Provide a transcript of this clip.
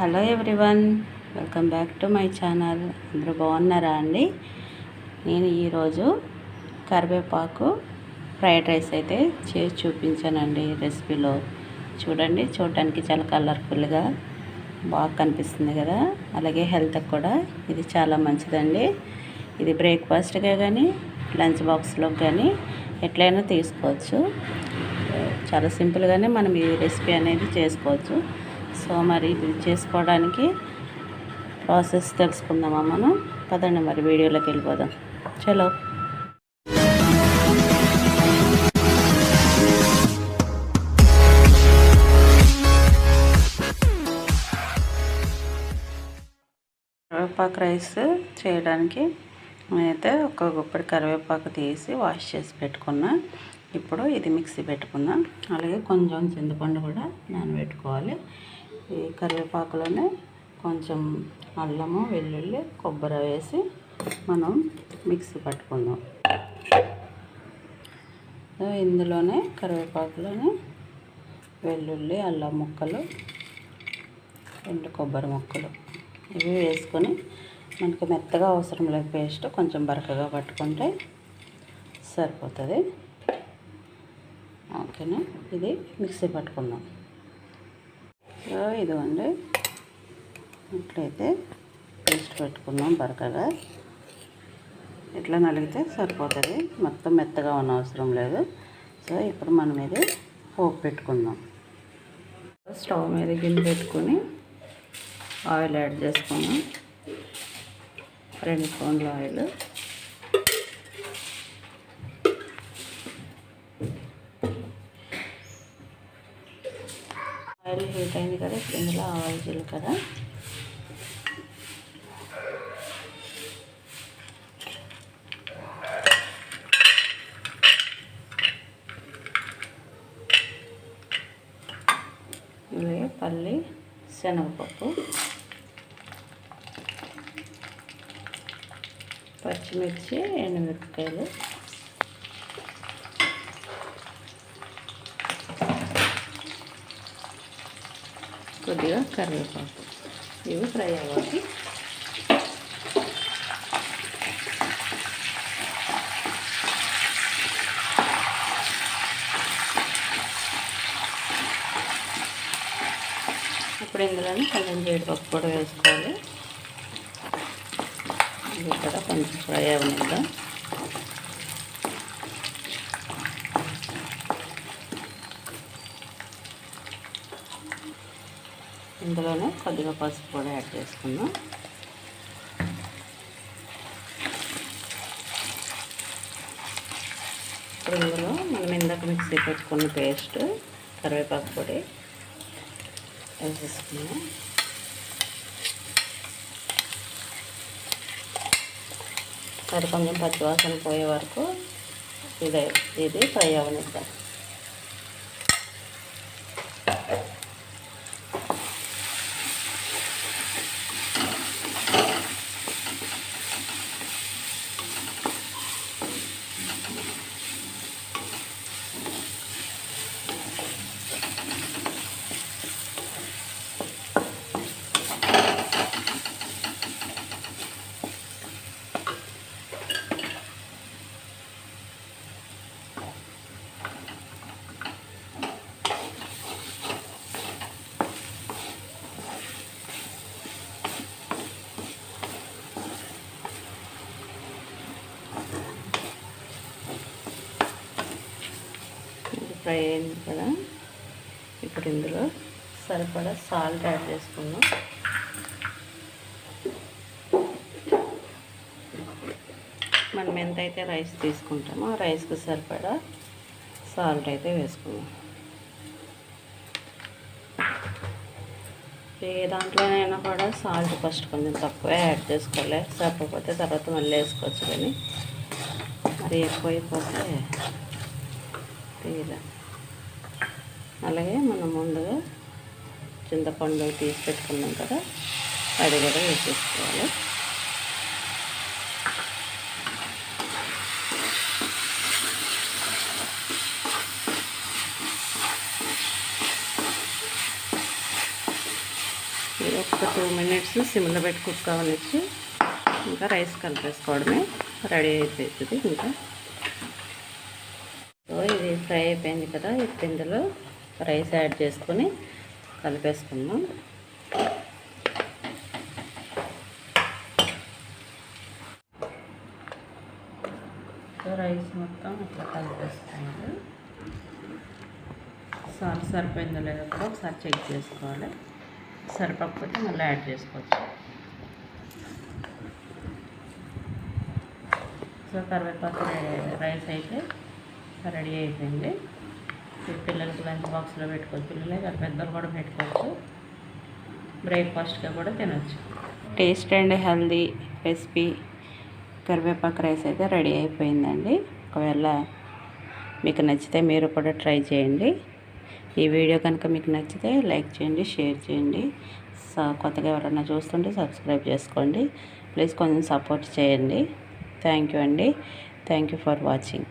Hello everyone welcome back to my channel. అందరూ బాగున్నారా అండి? నేను ఈరోజు కరివేపాకు ఫ్రైడ్ రైస్ అయితే చేసి చూపించానండి రెసిపీలో. చూడండి చూడడానికి చాలా కలర్ఫుల్గా బాగా కనిపిస్తుంది కదా? అలాగే హెల్త్కి కూడా ఇది చాలా మంచిదండి. ఇది బ్రేక్ఫాస్ట్గా కానీ లంచ్ బాక్స్లో కానీ ఎట్లయినా తీసుకోవచ్చు. చాలా సింపుల్గానే మనం ఈ రెసిపీ అనేది చేసుకోవచ్చు. సో మరి ఇది చేసుకోవడానికి ప్రాసెస్ తెలుసుకుందామా మనం పదండి మరి వీడియోలోకి వెళ్ళిపోదాం. చలో. కరివేపాకు రైస్ చేయడానికి నేనైతే ఒక గుప్పడి కరివేపాకు తీసి వాష్ చేసి పెట్టుకున్నా. ఇప్పుడు ఇది మిక్సీ పెట్టుకుందాం. అలాగే కొంచెం చింతపండు కూడా నానబెట్టుకోవాలి. ఈ కరివేపాకులోనే కొంచెం అల్లము వెల్లుల్లి కొబ్బరి వేసి మనం మిక్సీ పట్టుకుందాం. ఇందులోనే కరివేపాకులోనే వెల్లుల్లి అల్లం ముక్కలు రెండు కొబ్బరి ముక్కలు ఇవి వేసుకొని మనకి మెత్తగా అవసరం లేదు పేస్ట్ కొంచెం బరకగా పట్టుకుంటే సరిపోతుంది. ఓకేనా? ఇది మిక్సీ పట్టుకుందాం. సో ఇదిగోండి. ఇట్లయితే పేస్ట్ పెట్టుకుందాం బరకగా. ఇట్లా నలిగితే సరిపోతుంది. మొత్తం మెత్తగా ఉన్న అవసరం లేదు. సో ఇప్పుడు మనం ఇది పోపు పెట్టుకుందాం. స్టవ్ మీద గిన్నె పెట్టుకొని ఆయిల్ యాడ్ చేసుకున్నాం రెండు స్పూన్ల ఆయిల్. ఆయిల్ హీట్ అయింది కదా ఇప్పుడు ఇందులో ఆయిల్ జీలకర్ర. అలాగే పల్లి శనగపప్పు పచ్చిమిర్చి ఎండుమిరపకాయలు. కొద్దిగా కరివేపాకు. ఇవి ఫ్రై అవ్వాలి. ఇప్పుడు ఇందులోనే కొంచెం జీడిపప్పు కూడా వేసుకోవాలి. ఇది కూడా కొంచెం ఫ్రై అవ్వనిద్దాం. ఇందులోనే కొద్దిగా పసుపు కూడా యాడ్ చేసుకుందాం. ఇప్పుడు ఇందులో మనం ఇందాక మిక్సీ పెట్టుకున్న పేస్ట్ కరివేపాకు పొడి వేసేసుకున్నాం అది కొంచెం పచ్చివాసన పోయే వరకు ఇది ఇది ఫ్రై అవనిద్దాం ఫ్రై అయింది కదా? ఇప్పుడు ఇందులో సరిపడా సాల్ట్ యాడ్ చేసుకుందాం. మనం ఎంతైతే రైస్ తీసుకుంటామో ఆ రైస్కి సరిపడా సాల్ట్ అయితే వేసుకుందాం. ఏ దాంట్లోనైనా కూడా సాల్ట్ ఫస్ట్ కొంచెం తక్కువే యాడ్ చేసుకోవాలి. సరిపోతే తర్వాత మళ్ళీ వేసుకోవచ్చు కానీ మరి ఎక్కువైపోతే తీయలే అలాగే మనం ముందుగా చింతపండు తీసి పెట్టుకున్నాం కదా అది కూడా వేసేసుకోవాలి. ఒక టూ మినిట్స్ సిమ్లో పెట్టి కుక్ అవనిచ్చి ఇంకా రైస్ కలిపేసుకోవడమే రెడీ అయిపోతుంది ఇంకా. ఫ్రై అయిపోయింది కదా ఇప్పుడు ఇందులో రైస్ యాడ్ చేసుకొని కలిపేసుకుందాం. సో రైస్ మొత్తం ఇట్లా కలిపేసుకోవాలి సాల్ట్ సరిపోయిందో లేదో కూడా ఒకసారి చెక్ చేసుకోవాలి. సరిపోకపోతే మళ్ళీ యాడ్ చేసుకోవచ్చు. సో కరివేపాకు రైస్ అయితే రెడీ అయిపోయింది. పిల్లలకి లంచ్ బాక్స్లో పెట్టుకోవచ్చు. పిల్లలే కాదు పెద్దలు కూడా పెట్టుకోవచ్చు. బ్రేక్ఫాస్ట్గా కూడా తినొచ్చు. టేస్ట్ అండ్ హెల్దీ రెసిపీ కరివేపాకు రైస్ అయితే రెడీ అయిపోయిందండి. ఒకవేళ మీకు నచ్చితే మీరు కూడా ట్రై చేయండి. ఈ వీడియో కనుక మీకు నచ్చితే లైక్ చేయండి షేర్ చేయండి. స- కొత్తగా ఎవరైనా చూస్తుంటే సబ్స్క్రైబ్ చేసుకోండి. ప్లీజ్ కొంచెం సపోర్ట్ చేయండి. థ్యాంక్ యూ అండి. Thank you for watching.